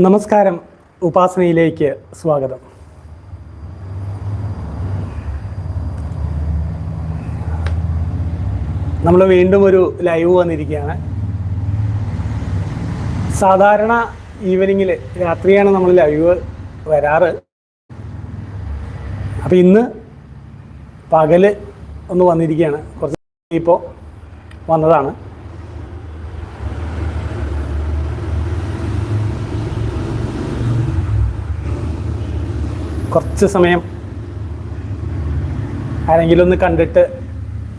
നമസ്കാരം. ഉപാസനയിലേക്ക് സ്വാഗതം. നമ്മൾ വീണ്ടും ഒരു ലൈവ് വന്നിരിക്കുകയാണ്. സാധാരണ ഈവനിങ്ങിൽ രാത്രിയാണ് നമ്മൾ ലൈവ് വരാറ്. അപ്പം ഇന്ന് പകൽ ഒന്ന് വന്നിരിക്കുകയാണ്. കുറച്ച് ഇപ്പോൾ വന്നതാണ്. കുറച്ച് സമയം ആരെങ്കിലും ഒന്ന് കണ്ടിട്ട്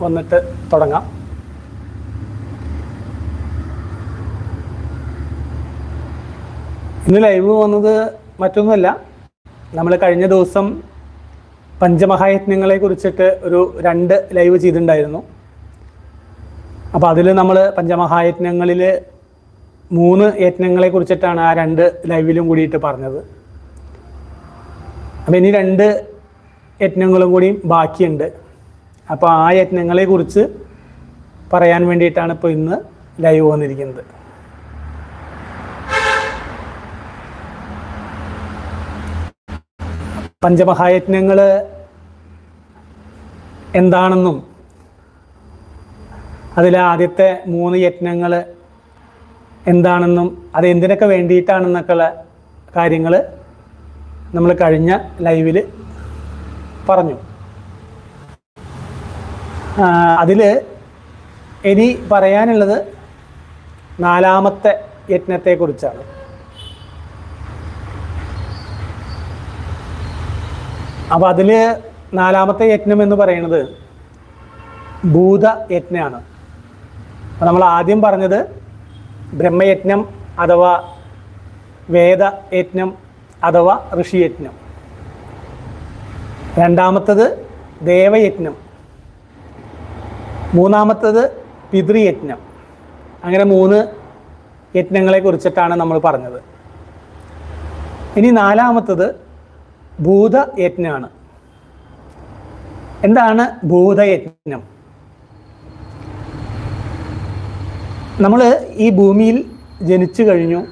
വന്നിട്ട് തുടങ്ങാം. ഇന്ന് ലൈവ് വന്നത് മറ്റൊന്നുമല്ല. നമ്മൾ കഴിഞ്ഞ ദിവസം പഞ്ചമഹായജ്ഞങ്ങളെ കുറിച്ചിട്ട് ഒരു രണ്ട് ലൈവ് ചെയ്തിട്ടുണ്ടായിരുന്നു. അപ്പോൾ അതിൽ നമ്മൾ പഞ്ചമഹായജ്ഞങ്ങളിൽ മൂന്ന് യജ്ഞങ്ങളെ കുറിച്ചിട്ടാണ് ആ രണ്ട് ലൈവിലും കൂടിയിട്ട് പറഞ്ഞത്. അപ്പം ഇനി രണ്ട് യത്നങ്ങളും കൂടി ബാക്കിയുണ്ട്. അപ്പോൾ ആ യത്നങ്ങളെക്കുറിച്ച് കുറിച്ച് പറയാൻ വേണ്ടിയിട്ടാണ് ഇപ്പോൾ ഇന്ന് ലൈവ് വന്നിരിക്കുന്നത്. പഞ്ചമഹായജ്ഞങ്ങൾ എന്താണെന്നും അതിലെ ആദ്യത്തെ മൂന്ന് യജ്ഞങ്ങൾ എന്താണെന്നും അത് എന്തിനൊക്കെ വേണ്ടിയിട്ടാണെന്നൊക്കെയുള്ള കാര്യങ്ങൾ നമ്മൾ കഴിഞ്ഞ ലൈവിൽ പറഞ്ഞു. അതിൽ ഇനി പറയാനുള്ളത് നാലാമത്തെ യജ്ഞത്തെക്കുറിച്ചാണ് അപ്പോൾ അതിൽ നാലാമത്തെ യജ്ഞം എന്ന് പറയുന്നത് ഭൂത യജ്ഞമാണ് നമ്മൾ ആദ്യം പറഞ്ഞത് ബ്രഹ്മയജ്ഞം അഥവാ വേദയജ്ഞം അഥവാ ഋഷിയജ്ഞം. രണ്ടാമത്തത് ദേവയജ്ഞം. മൂന്നാമത്തത് പിതൃയജ്ഞം. അങ്ങനെ മൂന്ന് യജ്ഞങ്ങളെ കുറിച്ചിട്ടാണ് നമ്മൾ പറഞ്ഞത്. ഇനി നാലാമത്തത് ഭൂതയജ്ഞമാണ് എന്താണ് ഭൂതയജ്ഞം? നമ്മൾ ഈ ഭൂമിയിൽ ജനിച്ചു കഴിഞ്ഞു.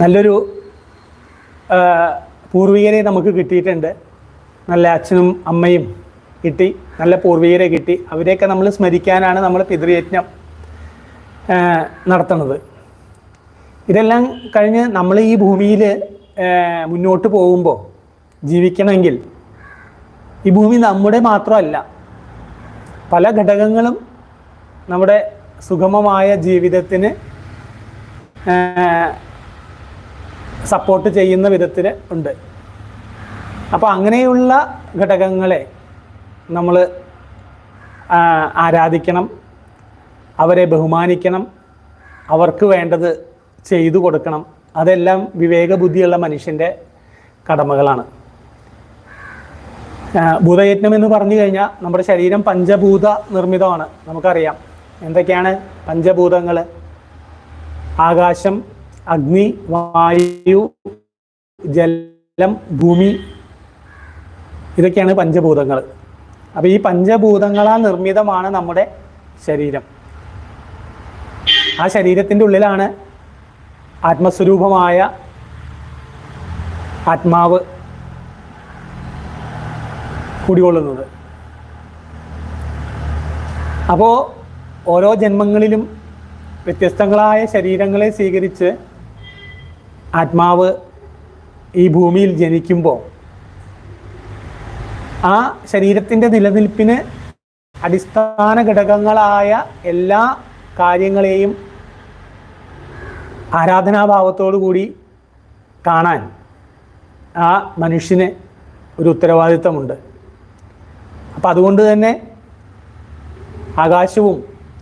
നല്ലൊരു പൂർവികരെ നമുക്ക് കിട്ടിയിട്ടുണ്ട്. നല്ല അച്ഛനും അമ്മയും കിട്ടി നല്ല പൂർവികരെ കിട്ടി. അവരെയൊക്കെ നമ്മൾ സ്മരിക്കാനാണ് നമ്മൾ പിതൃയജ്ഞം നടത്തുന്നത്. ഇതെല്ലാം കഴിഞ്ഞ് നമ്മൾ ഈ ഭൂമിയിൽ മുന്നോട്ട് പോകുമ്പോൾ ജീവിക്കണമെങ്കിൽ ഈ ഭൂമി നമ്മുടെ മാത്രമല്ല പല ഘടകങ്ങളും നമ്മുടെ സുഗമമായ ജീവിതത്തിന് സപ്പോർട്ട് ചെയ്യുന്ന വിധത്തിൽ ഉണ്ട്. അപ്പോൾ അങ്ങനെയുള്ള ഘടകങ്ങളെ നമ്മൾ ആരാധിക്കണം അവരെ ബഹുമാനിക്കണം അവർക്ക് വേണ്ടത് ചെയ്തു കൊടുക്കണം. അതെല്ലാം വിവേകബുദ്ധിയുള്ള മനുഷ്യന്റെ കടമകളാണ്. ഭൂതയജ്ഞം എന്ന് പറഞ്ഞു കഴിഞ്ഞാൽ നമ്മുടെ ശരീരം പഞ്ചഭൂത നിർമ്മിതമാണ്. നമുക്കറിയാം. എന്തൊക്കെയാണ് പഞ്ചഭൂതങ്ങൾ ആകാശം അഗ്നി വായു ജലം ഭൂമി. ഇതൊക്കെയാണ് പഞ്ചഭൂതങ്ങൾ. അപ്പോൾ ഈ പഞ്ചഭൂതങ്ങളാൽ നിർമ്മിതമാണ് നമ്മുടെ ശരീരം. ആ ശരീരത്തിന്റെ ഉള്ളിലാണ് ആത്മസ്വരൂപമായ ആത്മാവ് കുടികൊള്ളുന്നത്. അപ്പോൾ ഓരോ ജന്മങ്ങളിലും വ്യത്യസ്തങ്ങളായ ശരീരങ്ങളെ സ്വീകരിച്ച് ആത്മാവ് ഈ ഭൂമിയിൽ ജനിക്കുമ്പോൾ ആ ശരീരത്തിന്റെ നിലനിൽപ്പിന് അടിസ്ഥാന ഘടകങ്ങളായ എല്ലാ കാര്യങ്ങളെയും ആരാധനാഭാവത്തോടു കൂടി കാണാൻ ആ മനുഷ്യന് ഒരു ഉത്തരവാദിത്തമുണ്ട്. അപ്പം അതുകൊണ്ട് തന്നെ ആകാശവും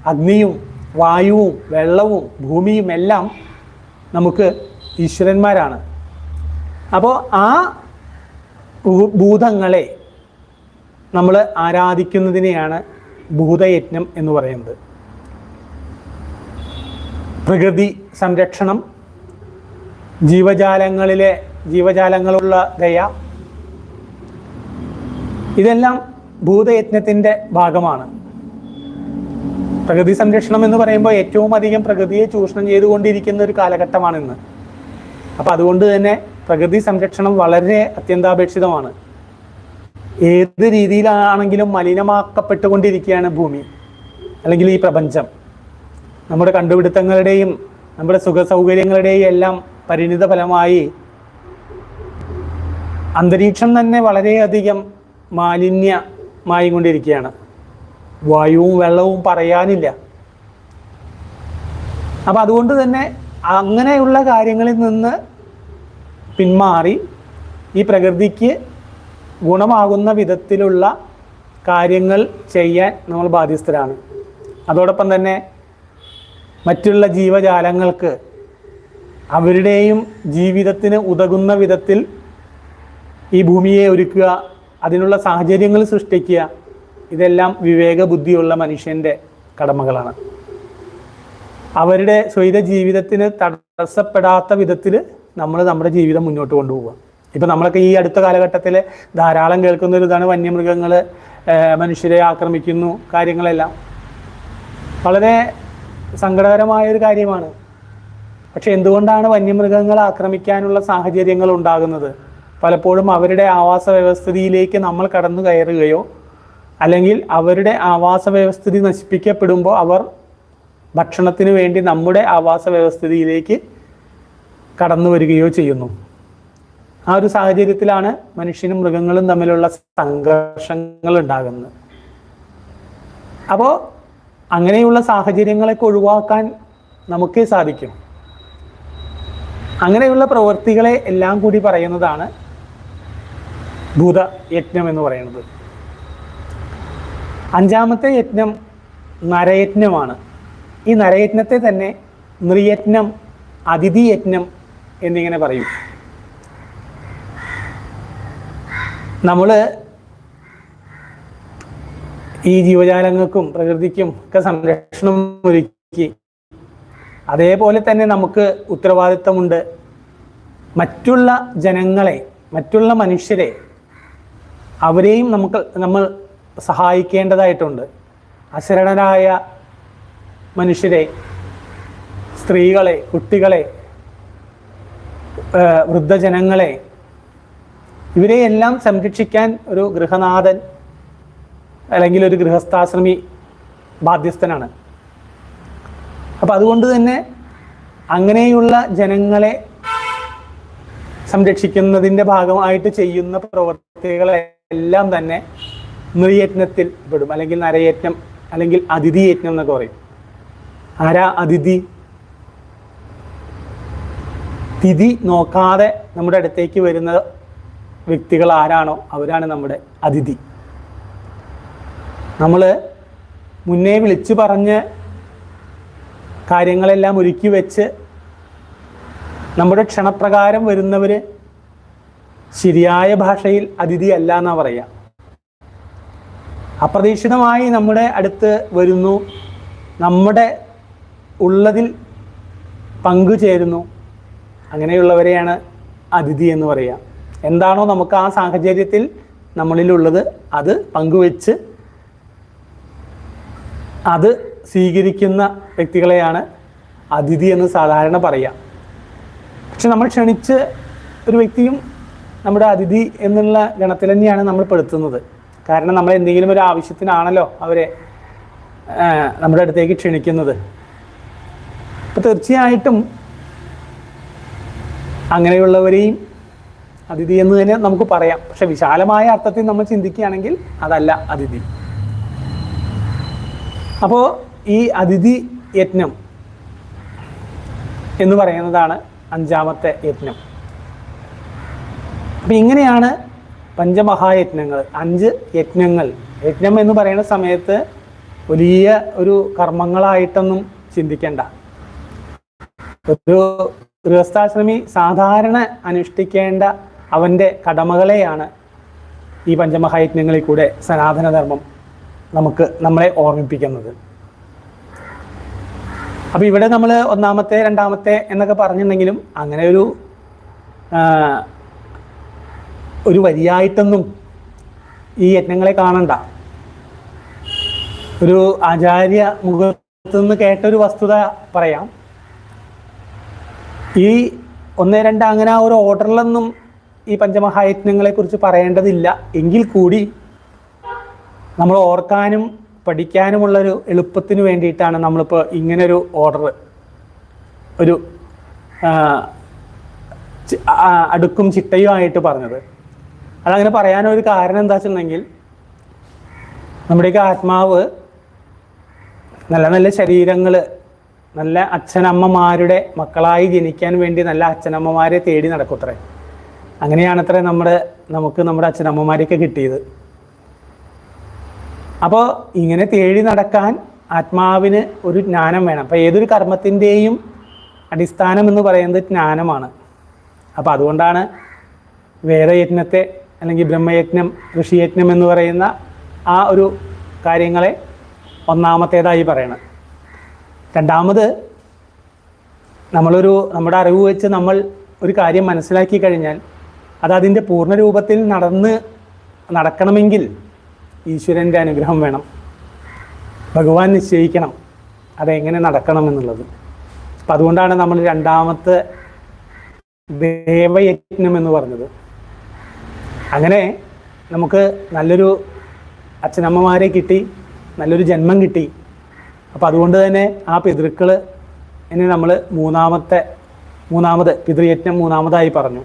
അഗ്നിയും വായുവും വെള്ളവും ഭൂമിയും എല്ലാം നമുക്ക് ഈശ്വരന്മാരാണ്. അപ്പോൾ ആ ഭൂതങ്ങളെ നമ്മൾ ആരാധിക്കുന്നതിനെയാണ് ഭൂതയജ്ഞം എന്ന് പറയുന്നത്. പ്രകൃതി സംരക്ഷണം ജീവജാലങ്ങളിലെ ജീവജാലങ്ങളുള്ള ദയ ഇതെല്ലാം ഭൂതയജ്ഞത്തിന്റെ ഭാഗമാണ്. പ്രകൃതി സംരക്ഷണം എന്ന് പറയുമ്പോൾ ഏറ്റവും അധികം പ്രകൃതിയെ ചൂഷണം ചെയ്തുകൊണ്ടിരിക്കുന്ന ഒരു കാലഘട്ടമാണ് ഇന്ന് അപ്പം അതുകൊണ്ട് തന്നെ പ്രകൃതി സംരക്ഷണം വളരെ അത്യന്താപേക്ഷിതമാണ്. ഏത് രീതിയിലാണെങ്കിലും മലിനമാക്കപ്പെട്ടുകൊണ്ടിരിക്കുകയാണ് ഭൂമി അല്ലെങ്കിൽ ഈ പ്രപഞ്ചം. നമ്മുടെ കണ്ടുപിടുത്തങ്ങളുടെയും നമ്മുടെ സുഖ സൗകര്യങ്ങളുടെയും എല്ലാം പരിണിത ഫലമായി അന്തരീക്ഷം തന്നെ വളരെയധികം മാലിന്യമായി കൊണ്ടിരിക്കുകയാണ്. വായുവും വെള്ളവും പറയാനില്ല. അപ്പം അതുകൊണ്ട് തന്നെ അങ്ങനെയുള്ള കാര്യങ്ങളിൽ നിന്ന് പിന്മാറി ഈ പ്രകൃതിക്ക് ഗുണമാകുന്ന വിധത്തിലുള്ള കാര്യങ്ങൾ ചെയ്യാൻ നമ്മൾ ബാധ്യസ്ഥരാണ്. അതോടൊപ്പം തന്നെ മറ്റുള്ള ജീവജാലങ്ങൾക്ക് അവരുടെയും ജീവിതത്തിന് ഉതകുന്ന വിധത്തിൽ ഈ ഭൂമിയെ ഒരുക്കുക അതിനുള്ള സാഹചര്യങ്ങൾ സൃഷ്ടിക്കുക ഇതെല്ലാം വിവേകബുദ്ധിയുള്ള മനുഷ്യന്റെ കടമകളാണ്. അവരുടെ സ്വൈത ജീവിതത്തിന് തടസ്സപ്പെടാത്ത വിധത്തിൽ നമ്മൾ നമ്മുടെ ജീവിതം മുന്നോട്ട് കൊണ്ടുപോകുക ഇപ്പം നമ്മളൊക്കെ ഈ അടുത്ത കാലഘട്ടത്തിൽ ധാരാളം കേൾക്കുന്ന ഒരു ഇതാണ് വന്യമൃഗങ്ങൾ മനുഷ്യരെ ആക്രമിക്കുന്നു കാര്യങ്ങളെല്ലാം. വളരെ സങ്കടകരമായ ഒരു കാര്യമാണ്. പക്ഷെ എന്തുകൊണ്ടാണ് വന്യമൃഗങ്ങൾ ആക്രമിക്കാനുള്ള സാഹചര്യങ്ങൾ ഉണ്ടാകുന്നത്? പലപ്പോഴും അവരുടെ ആവാസ വ്യവസ്ഥിതിയിലേക്ക് നമ്മൾ കടന്നു കയറുകയോ അല്ലെങ്കിൽ അവരുടെ ആവാസ വ്യവസ്ഥിതി നശിപ്പിക്കപ്പെടുമ്പോൾ അവർ ഭക്ഷണത്തിന് വേണ്ടി നമ്മുടെ ആവാസ വ്യവസ്ഥിതിയിലേക്ക് കടന്നു വരികയോ ചെയ്യുന്നു. ആ ഒരു സാഹചര്യത്തിലാണ് മനുഷ്യനും മൃഗങ്ങളും തമ്മിലുള്ള സംഘർഷങ്ങൾ ഉണ്ടാകുന്നത്. അപ്പോൾ അങ്ങനെയുള്ള സാഹചര്യങ്ങളൊക്കെ ഒഴിവാക്കാൻ നമുക്കേ സാധിക്കും. അങ്ങനെയുള്ള പ്രവൃത്തികളെ എല്ലാം കൂടി പറയുന്നതാണ് ഭൂത യജ്ഞം എന്ന് പറയുന്നത്. അഞ്ചാമത്തെ യജ്ഞം നരയജ്ഞമാണ്. ഈ നരയജ്ഞത്തെ തന്നെ നൃയജ്ഞം അതിഥി യജ്ഞം എന്നിങ്ങനെ പറയും. നമ്മൾ ഈ ജീവജാലങ്ങൾക്കും പ്രകൃതിക്കും ഒക്കെ സംരക്ഷണം ഒരുക്കി അതേപോലെ തന്നെ നമുക്ക് ഉത്തരവാദിത്തമുണ്ട്. മറ്റുള്ള ജനങ്ങളെ മറ്റുള്ള മനുഷ്യരെ അവരെയും നമുക്ക് നമ്മൾ സഹായിക്കേണ്ടതായിട്ടുണ്ട്. അശരണരായ മനുഷ്യരെ സ്ത്രീകളെ കുട്ടികളെ വൃദ്ധജനങ്ങളെ ഇവരെ എല്ലാം സംരക്ഷിക്കാൻ ഒരു ഗൃഹനാഥൻ അല്ലെങ്കിൽ ഒരു ഗൃഹസ്ഥാശ്രമി ബാധ്യസ്ഥനാണ്. അപ്പം അതുകൊണ്ട് തന്നെ അങ്ങനെയുള്ള ജനങ്ങളെ സംരക്ഷിക്കുന്നതിന്റെ ഭാഗമായിട്ട് ചെയ്യുന്ന പ്രവർത്തികളെല്ലാം തന്നെ നൃയജ്ഞത്തിൽ പെടും. അല്ലെങ്കിൽ നരയത്നം അല്ലെങ്കിൽ അതിഥിയത്നം എന്നൊക്കെ പറയും. ആരാ അതിഥി? തിഥി നോക്കാതെ നമ്മുടെ അടുത്തേക്ക് വരുന്ന വ്യക്തികൾ ആരാണോ അവരാണ് നമ്മുടെ അതിഥി. നമ്മൾ മുന്നേ വിളിച്ചു പറഞ്ഞ് കാര്യങ്ങളെല്ലാം ഒരുക്കി വെച്ച് നമ്മുടെ ക്ഷണപ്രകാരം വരുന്നവർ ശരിയായ ഭാഷയിൽ അതിഥി അല്ല എന്നാ പറയുക അപ്രതീക്ഷിതമായി നമ്മുടെ അടുത്ത് വരുന്നു. നമ്മുടെ ഉള്ളതിൽ പങ്കുചേരുന്നു. അങ്ങനെയുള്ളവരെയാണ് അതിഥി എന്ന് പറയുക. എന്താണോ നമുക്ക് ആ സാഹചര്യത്തിൽ നമ്മളിലുള്ളത് അത് പങ്കുവെച്ച് അത് സ്വീകരിക്കുന്ന വ്യക്തികളെയാണ് അതിഥി എന്ന് സാധാരണ പറയുക. പക്ഷെ നമ്മൾ ക്ഷണിച്ച് ഒരു വ്യക്തിയും നമ്മുടെ അതിഥി എന്നുള്ള ഗണത്തിൽ തന്നെയാണ് നമ്മൾ പെടുത്തുന്നത്. കാരണം നമ്മൾ എന്തെങ്കിലും ഒരു ആവശ്യത്തിനാണല്ലോ അവരെ നമ്മുടെ അടുത്തേക്ക് ക്ഷണിക്കുന്നത്. അപ്പോൾ തീർച്ചയായിട്ടും അങ്ങനെയുള്ളവരെയും അതിഥി എന്ന് തന്നെ നമുക്ക് പറയാം. പക്ഷെ വിശാലമായ അർത്ഥത്തിൽ നമ്മൾ ചിന്തിക്കുകയാണെങ്കിൽ അതല്ല അതിഥി. അപ്പോൾ ഈ അതിഥി യജ്ഞം എന്ന് പറയുന്നതാണ് അഞ്ചാമത്തെ യജ്ഞം അപ്പം ഇങ്ങനെയാണ് പഞ്ചമഹായജ്ഞങ്ങൾ അഞ്ച് യജ്ഞങ്ങൾ യജ്ഞം എന്ന് പറയുന്ന സമയത്ത് വലിയ ഒരു കർമ്മങ്ങളായിട്ടൊന്നും ചിന്തിക്കേണ്ട. ഒരു ഗൃഹസ്ഥാശ്രമി സാധാരണ അനുഷ്ഠിക്കേണ്ട അവന്റെ കടമകളെയാണ് ഈ പഞ്ചമഹായജ്ഞങ്ങളിൽ കൂടെ സനാതനധർമ്മം നമുക്ക് നമ്മളെ ഓർമ്മിപ്പിക്കുന്നത്. അപ്പോൾ ഇവിടെ നമ്മൾ ഒന്നാമത്തെ രണ്ടാമത്തെ എന്നൊക്കെ പറഞ്ഞിട്ടുണ്ടെങ്കിലും അങ്ങനെ ഒരു ഒരു വരിയായിട്ടൊന്നും ഈ യജ്ഞങ്ങളെ കാണണ്ട. ഒരു ആചാര്യ മുഖത്ത് നിന്ന് കേട്ട ഒരു വസ്തുത പറയാം. ഈ ഒന്ന് രണ്ട് അങ്ങനെ ആ ഒരു ഓർഡറിലൊന്നും ഈ പഞ്ചമഹായജ്ഞങ്ങളെ കുറിച്ച് പറയേണ്ടതില്ല. എങ്കിൽ കൂടി നമ്മൾ ഓർക്കാനും പഠിക്കാനുമുള്ളൊരു എളുപ്പത്തിന് വേണ്ടിയിട്ടാണ് നമ്മളിപ്പോൾ ഇങ്ങനൊരു ഓർഡർ ഒരു അടുക്കും ചിട്ടയുമായിട്ട് പറഞ്ഞത്. അതങ്ങനെ പറയാനൊരു കാരണം എന്താ വെച്ചിട്ടുണ്ടെങ്കിൽ നമ്മുടെയൊക്കെ ആത്മാവ് നല്ല നല്ല ശരീരങ്ങൾ നല്ല അച്ഛനമ്മമാരുടെ മക്കളായി ജനിക്കാൻ വേണ്ടി നല്ല അച്ഛനമ്മമാരെ തേടി നടക്കുത്രേ അങ്ങനെയാണത്രേ നമ്മുടെ നമുക്ക് നമ്മുടെ അച്ഛനമ്മമാരെയൊക്കെ കിട്ടിയത്. അപ്പോൾ ഇങ്ങനെ തേടി നടക്കാൻ ആത്മാവിന് ഒരു ജ്ഞാനം വേണം. അപ്പോൾ ഏതൊരു കർമ്മത്തിന്റെയും അടിസ്ഥാനം എന്ന് പറയുന്നത് ജ്ഞാനമാണ്. അപ്പോൾ അതുകൊണ്ടാണ് വേദയജ്ഞത്തെ അല്ലെങ്കിൽ ബ്രഹ്മയജ്ഞം ഋഷിയജ്ഞം എന്ന് പറയുന്ന ആ ഒരു കാര്യങ്ങളെ ഒന്നാമത്തേതായി പറയണം രണ്ടാമത് നമ്മളൊരു നമ്മുടെ അറിവ് വെച്ച് നമ്മൾ ഒരു കാര്യം മനസ്സിലാക്കി കഴിഞ്ഞാൽ അത് അതിന്റെ പൂർണ രൂപത്തിൽ നടന്ന് നടക്കണമെങ്കിൽ ഈശ്വരന്റെ അനുഗ്രഹം വേണം. ഭഗവാൻ നിശ്ചയിക്കണം അതെങ്ങനെ നടക്കണം എന്നുള്ളത്. അപ്പം അതുകൊണ്ടാണ് നമ്മൾ രണ്ടാമത്തെ ദേവയജ്ഞം എന്ന് പറഞ്ഞത്. അങ്ങനെ നമുക്ക് നല്ലൊരു അച്ഛനമ്മമാരെ കിട്ടി നല്ലൊരു ജന്മം കിട്ടി അപ്പോൾ അതുകൊണ്ട് തന്നെ ആ പിതൃക്കൾ എന്നെ നമ്മൾ മൂന്നാമത്തെ മൂന്നാമത് പിതൃയജ്ഞം മൂന്നാമതായി പറഞ്ഞു.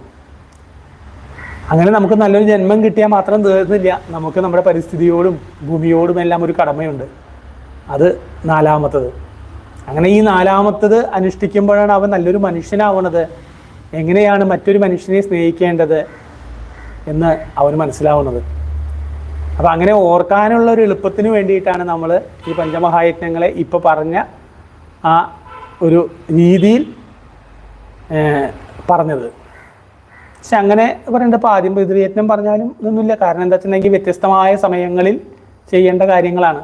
അങ്ങനെ നമുക്ക് നല്ലൊരു ജന്മം കിട്ടിയാൽ മാത്രം തീർന്നില്ല. നമുക്ക് നമ്മുടെ പരിസ്ഥിതിയോടും ഭൂമിയോടും എല്ലാം ഒരു കടമയുണ്ട്. അത് നാലാമത്തത്. അങ്ങനെ ഈ നാലാമത്തത് അനുഷ്ഠിക്കുമ്പോഴാണ് അവൻ നല്ലൊരു മനുഷ്യനാവണത്. എങ്ങനെയാണ് മറ്റൊരു മനുഷ്യനെ സ്നേഹിക്കേണ്ടത് എന്ന് അവന് മനസ്സിലാവുന്നത്. അപ്പോൾ അങ്ങനെ ഓർക്കാനുള്ള ഒരു എളുപ്പത്തിന് വേണ്ടിയിട്ടാണ് നമ്മൾ ഈ പഞ്ചമഹായജ്ഞങ്ങളെ ഇപ്പോൾ പറഞ്ഞ ആ ഒരു രീതിയിൽ പറഞ്ഞത്. പക്ഷെ അങ്ങനെ പറയേണ്ട ഇപ്പോൾ ആദ്യം പിതൃയജ്ഞം പറഞ്ഞാലും ഇതൊന്നുമില്ല. കാരണം എന്താ വെച്ചിട്ടുണ്ടെങ്കിൽ വ്യത്യസ്തമായ സമയങ്ങളിൽ ചെയ്യേണ്ട കാര്യങ്ങളാണ്.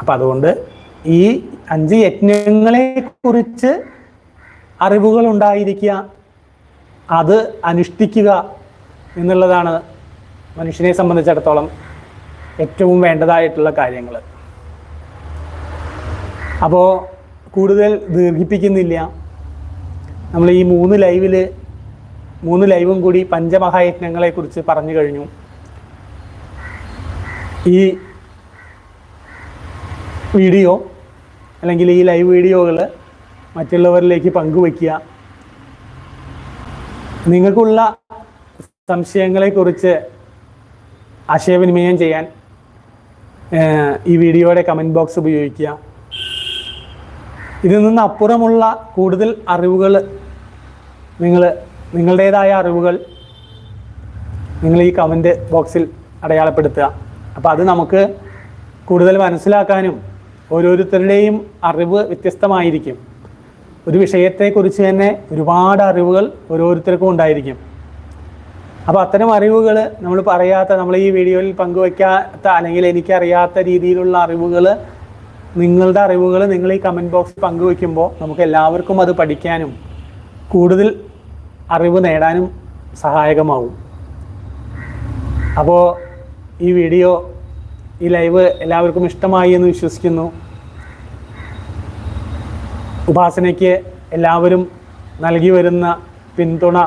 അപ്പം അതുകൊണ്ട് ഈ അഞ്ച് യജ്ഞങ്ങളെ കുറിച്ച് അറിവുകൾ ഉണ്ടായിരിക്കുക അത് അനുഷ്ഠിക്കുക എന്നുള്ളതാണ് മനുഷ്യനെ സംബന്ധിച്ചിടത്തോളം ഏറ്റവും വേണ്ടതായിട്ടുള്ള കാര്യങ്ങൾ. അപ്പോൾ കൂടുതൽ ദീർഘിപ്പിക്കുന്നില്ല. നമ്മൾ ഈ മൂന്ന് ലൈവിൽ മൂന്ന് ലൈവും കൂടി പഞ്ചമഹായജ്ഞങ്ങളെ കുറിച്ച് പറഞ്ഞു കഴിഞ്ഞു. ഈ വീഡിയോ അല്ലെങ്കിൽ ഈ ലൈവ് വീഡിയോകൾ മറ്റുള്ളവരിലേക്ക് പങ്കുവയ്ക്കുക നിങ്ങൾക്കുള്ള സംശയങ്ങളെക്കുറിച്ച് ആശയവിനിമയം ചെയ്യാൻ ഈ വീഡിയോയുടെ കമന്റ് ബോക്സ് ഉപയോഗിക്കുക. ഇതിൽ നിന്ന് അപ്പുറമുള്ള കൂടുതൽ അറിവുകൾ നിങ്ങൾ നിങ്ങളുടേതായ അറിവുകൾ നിങ്ങൾ ഈ കമന്റ് ബോക്സിൽ അടയാളപ്പെടുത്തുക. അപ്പോൾ അത് നമുക്ക് കൂടുതൽ മനസ്സിലാക്കാനും ഓരോരുത്തരുടെയും അറിവ് വ്യത്യസ്തമായിരിക്കും. ഒരു വിഷയത്തെക്കുറിച്ച് തന്നെ ഒരുപാട് അറിവുകൾ ഓരോരുത്തർക്കും ഉണ്ടായിരിക്കും. അപ്പോൾ അത്തരം അറിവുകൾ നമ്മൾ പറയാത്ത നമ്മൾ ഈ വീഡിയോയിൽ പങ്കുവയ്ക്കാത്ത അല്ലെങ്കിൽ എനിക്കറിയാത്ത രീതിയിലുള്ള അറിവുകൾ നിങ്ങളുടെ അറിവുകൾ നിങ്ങൾ ഈ കമന്റ് ബോക്സിൽ പങ്കുവയ്ക്കുമ്പോൾ നമുക്ക് എല്ലാവർക്കും അത് പഠിക്കാനും കൂടുതൽ അറിവ് നേടാനും സഹായകമാവും. അപ്പോൾ ഈ വീഡിയോ ഈ ലൈവ് എല്ലാവർക്കും ഇഷ്ടമായി എന്ന് വിശ്വസിക്കുന്നു. ഉപാസനയ്ക്ക് എല്ലാവരും നൽകി വരുന്ന പിന്തുണ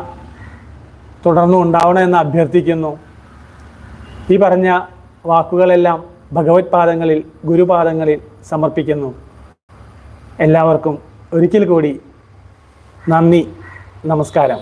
തുടർന്നും ഉണ്ടാവണമെന്ന് അഭ്യർത്ഥിക്കുന്നു. ഈ പറഞ്ഞ വാക്കുകളെല്ലാം ഭഗവത് പാദങ്ങളിൽ ഗുരുപാദങ്ങളിൽ സമർപ്പിക്കുന്നു. എല്ലാവർക്കും ഒരിക്കൽ കൂടി നന്ദി നമസ്കാരം.